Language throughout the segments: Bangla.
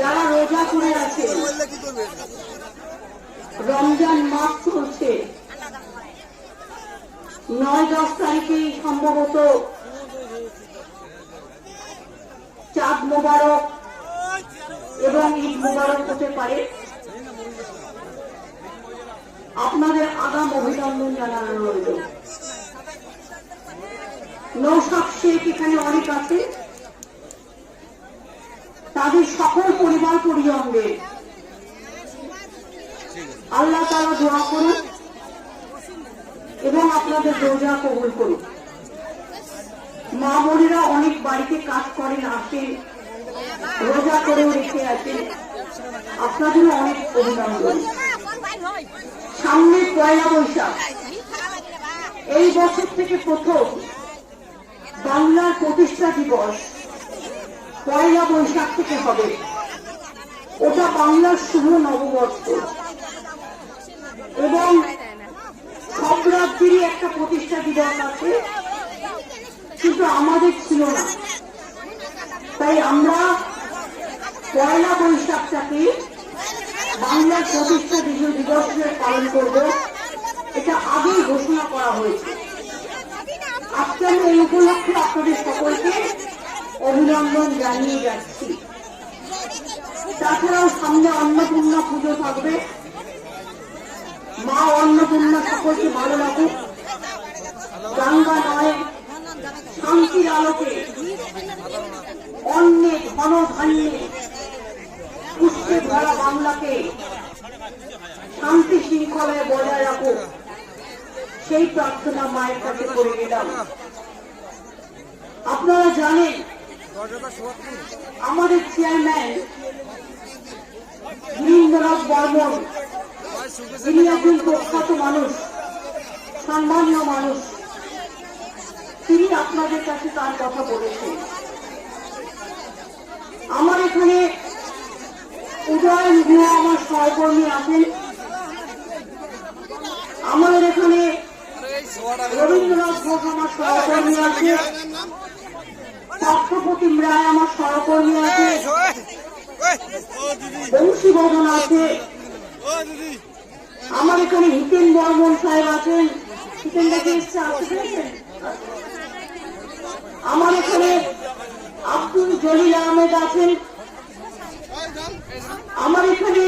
যারা রোজা করে আছে রমজান মাস চলছে। নয় দশ তারিখে সম্ভবত চাঁদ মোবারক এবং ঈদ মোবারক হতে পারে। আপনাদের আগাম অভিনন্দন জানানো রইল। নৌসাদ শেখ এখানে অনেক আছে। তাদের সকল পরিবার পরিজনদের আল্লাহ তারা দোয়া করুন এবং আপনাদের রোজা কবুল করুন। মা বোনেরা অনেক বাড়িতে কাজ করেন আসেন রোজা করেও রেখে আছেন আপনাদেরও অনেক অভিনন্দন। সামনে পয়লা বৈশাখ, এই বছর থেকে প্রথম বাংলার প্রতিষ্ঠা দিবস। পয়লা বৈশাখ থেকে হবে। ওটা বাংলার শুভ নববর্ষ। এবং সব রাজ্যেরই একটা প্রতিষ্ঠা দিবস আছে। কিন্তু আমাদের ছিল না। তাই আমরা পয়লা বৈশাখটাকে বাংলার প্রতিষ্ঠা দিবস পালন করব। এটা আগেই ঘোষণা করা হয়েছে। আজকে আমি এই উপলক্ষে আপনাদের সকলকে অভিনন্দন জানিয়ে যাচ্ছি। তাছাড়াও সামনে অন্নপূর্ণা পুজো থাকবে। মা অন্নপূর্ণা সকলকে ভালো লাগুক গঙ্গা নয়, শান্তির আলোকে অন্নে ধন ধান্যে পুষ্পে ভরা বাংলাকে শান্তি শৃঙ্খলায় বজায় রাখুক। সেই প্রার্থনা মায়ের কাছে করে গেলাম আপনারা জানেন, আমাদের চেয়ারম্যান বীরেন্দ্রনাথ বর্মন, তিনি একজন প্রখ্যাত মানুষ, সম্মানীয় মানুষ। তিনি আপনাদের কাছে তার কথা বলেছেন। আমার এখানে উদয়ন গুহ আমার সহকর্মী আছেন আমাদের এখানে রবীন্দ্রনাথ ঘোষ আমার সহকর্মী আছে। সপ্তপতি রায় আমার সহকর্মী আছে। বংশীবদন আছে। আমার এখানে হিতেন বর্মন সাহেব আছেন হিতেন দাকে এসছে আমার এখানে আব্দুল জলিল আহমেদ আছেন আমার এখানে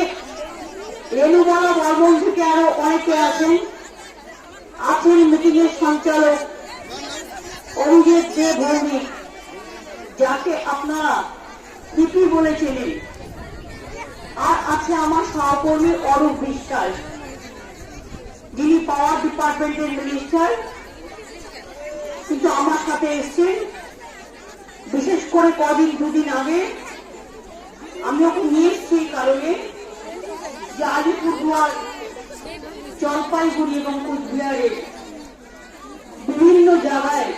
রেণুবালা বর্মন থেকে আরও অনেকে আছেন। আছেন মিটিং এর সঞ্চালক দে ভৌমিক যাকে আপনারা পিপি বলে চেনেন আর আছে আমার সহকর্মী অরূপ বিশ্বাস। যিনি পাওয়ার ডিপার্টমেন্টের মিনিস্টার। কিন্তু আমার সাথে এসছেন। বিশেষ করে কদিন, দুদিন আগে। আমি ওকে নিয়ে এসছি এই কারণে যে আলিপুরদুয়ার জলপাইগুড়ি এবং কুচবিহারের বিভিন্ন জায়গায়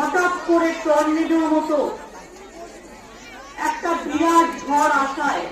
হঠাৎ করে টর্নেডোর মতো একটা বিরাট ঝড় আসায়